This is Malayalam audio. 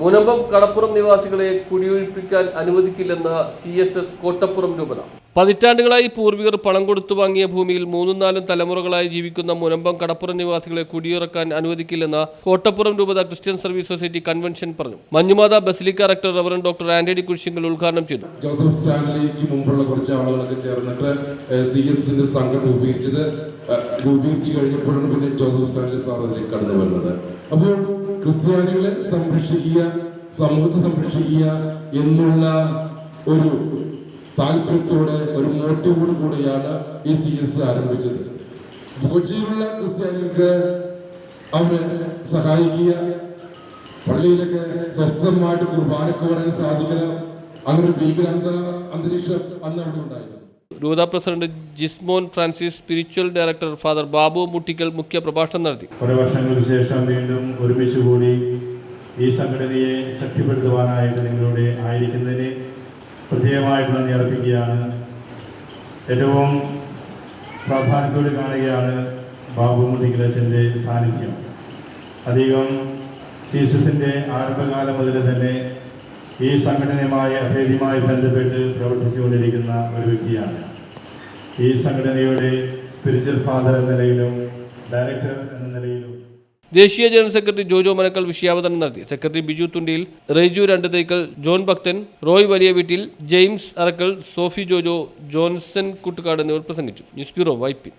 Munambam കടപ്പുറം നിവാസികളെ കുടിയൊഴിപ്പിക്കാൻ അനുവദിക്കില്ലെന്ന സി എസ് എസ് കോട്ടപ്പുറം രൂപത. പതിറ്റാണ്ടുകളായി പൂർവികർ പണം കൊടുത്തു വാങ്ങിയ ഭൂമിയിൽ മൂന്നും നാലും തലമുറകളായി ജീവിക്കുന്ന മുനമ്പം കടപ്പുറം നിവാസികളെ കുടിയിറക്കാൻ അനുവദിക്കില്ലെന്ന് കോട്ടപ്പുറം രൂപത ക്രിസ്ത്യൻ സർവീസ് സൊസൈറ്റി കൺവെൻഷൻ പറഞ്ഞു. മഞ്ഞുമാത basilica rector reverend doctor Antony Kurisinkal ഉദ്ഘാടനം ചെയ്തു. ജോസഫ് സ്റ്റാൻലിക്ക് മുമ്പുള്ള കുറച്ച് ആളുകളൊക്കെ ചേർന്നിട്ട് സി എസിന്റെ സംഘം രൂപീകരിച്ചത് രൂപീകരിച്ചു കഴിഞ്ഞപ്പോഴാണ് പിന്നെ ജോസഫ് സ്റ്റാൻലി സാർ കടന്നു വരുന്നത്. അപ്പോൾ ക്രിസ്ത്യാനികളെ സംരക്ഷിക്കുക സമൂഹത്തെ സംരക്ഷിക്കുക എന്നുള്ള ഒരു താല്പര്യത്തോടെ ഒരു മോട്ടീവോട് കൂടിയാണ് ഈ സി എസ് ആരംഭിച്ചത്. കൊച്ചിയിലുള്ള ക്രിസ്ത്യാനികൾക്ക് അവരെ സഹായിക്കുക പള്ളിയിലൊക്കെ സ്വസ്ഥമായിട്ട് കുർബാനക്ക് പറയാൻ സാധിക്കണം അങ്ങനെ ഒരു ഭീകരാന്ത അന്തരീക്ഷം അന്ന് അവിടെ ഉണ്ടായിരുന്നു. രൂത president Jismon Francis spiritual director father Babu Muttikkal മുഖ്യ പ്രഭാഷണം നടത്തി. കുറെ വർഷങ്ങൾക്ക് ശേഷം വീണ്ടും ഒരുമിച്ച് കൂടി ഈ സംഘടനയെ ശക്തിപ്പെടുത്തുവാനായിട്ട് നിങ്ങളുടെ ആയിരിക്കുന്നതിന് പ്രത്യേകമായിട്ട് നന്ദി അർപ്പിക്കുകയാണ്. ഏറ്റവും പ്രാധാന്യത്തോട് കാണുകയാണ് ബാബു മുട്ടിക്കലച്ചന്റെ സാന്നിധ്യം. അധികം സി എസ് എസിന്റെ ആരംഭകാലം മുതൽ തന്നെ ഈ സംഘടനയുമായി അഭേദ്യമായി ബന്ധപ്പെട്ട് പ്രവർത്തിച്ചുകൊണ്ടിരിക്കുന്ന ഒരു വ്യക്തിയാണ്. ഈ സംഘടനയുടെ സ്പിരിച്വൽ ഫാദർ എന്ന നിലയിലും ഡയറക്ടർ എന്ന നിലയിലും ദേശീയ ജനറൽ സെക്രട്ടറി ജോജോ മനക്കൽ വിഷയാവതരണം നടത്തി. സെക്രട്ടറി ബിജു തുണ്ടിയിൽ റെയ്ജു രണ്ട് ജോൺ ഭക്തൻ Roy Valiyaveettil James Arakkal Sophy Jojo Johnson Kuttukad എന്നിവർ പ്രസംഗിച്ചു. News bureau Vypin